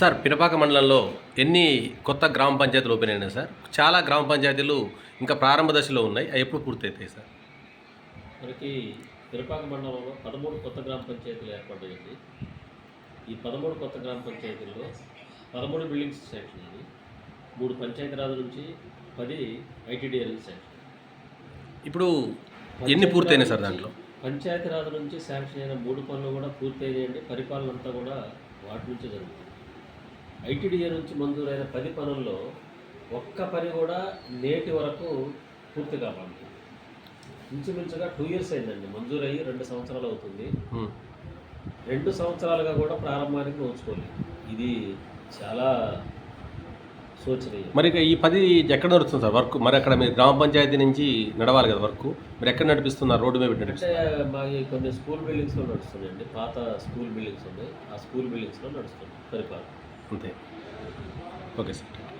Sir Pinapaka మండలంలో ఎన్ని కొత్త గ్రామ పంచాయతీలు ఓపెన్ అయినాయి సార్? చాలా గ్రామ పంచాయతీలు ఇంకా ప్రారంభ దశలో ఉన్నాయి. అవి ఎప్పుడు పూర్తవుతాయి సార్? మనకి పిరపాక మండలంలో పదమూడు కొత్త గ్రామ పంచాయతీలు ఏర్పడ్డాయండి ఈ పదమూడు కొత్త గ్రామ పంచాయతీల్లో పదమూడు బిల్డింగ్స్ శాంక్షన్ అయ్యి మూడు పంచాయతీరాజ్ నుంచి పది ఐటీడీఎల్ శాంక్షన్ ఇప్పుడు ఎన్ని పూర్తయినాయి సార్ దాంట్లో? పంచాయతీరాజ్ నుంచి శాంక్షన్ అయిన మూడు పనులు కూడా పూర్తయినాయండి. పరిపాలన అంతా కూడా వాటి నుంచే జరుగుతుంది. ఐటీడీఏ నుంచి మంజూరైన పది పనుల్లో ఒక్క పని కూడా నేటి వరకు పూర్తి కావాలి. ఇంచుమించుగా టూ ఇయర్స్ అయిందండి. మంజూరయ్యి రెండు సంవత్సరాలు అవుతుంది. రెండు సంవత్సరాలుగా కూడా ప్రారంభానికి నోచుకోలేదు. ఇది చాలా శోచనీయం. మరి ఇక ఈ పది ఎక్కడ నడుస్తుంది సార్? వర్క్ మరి అక్కడ మీరు గ్రామ పంచాయతీ నుంచి నడవాలి కదా వర్క్. మీరు ఎక్కడ నడిపిస్తున్నారు? రోడ్డు మీద అంటే కొన్ని స్కూల్ బిల్డింగ్స్లో నడుస్తున్నాయండి. పాత స్కూల్ బిల్డింగ్స్ ఉన్నాయి. ఆ స్కూల్ బిల్డింగ్స్లో నడుస్తుంది పరిపాలన. అంతే ఓకే సార్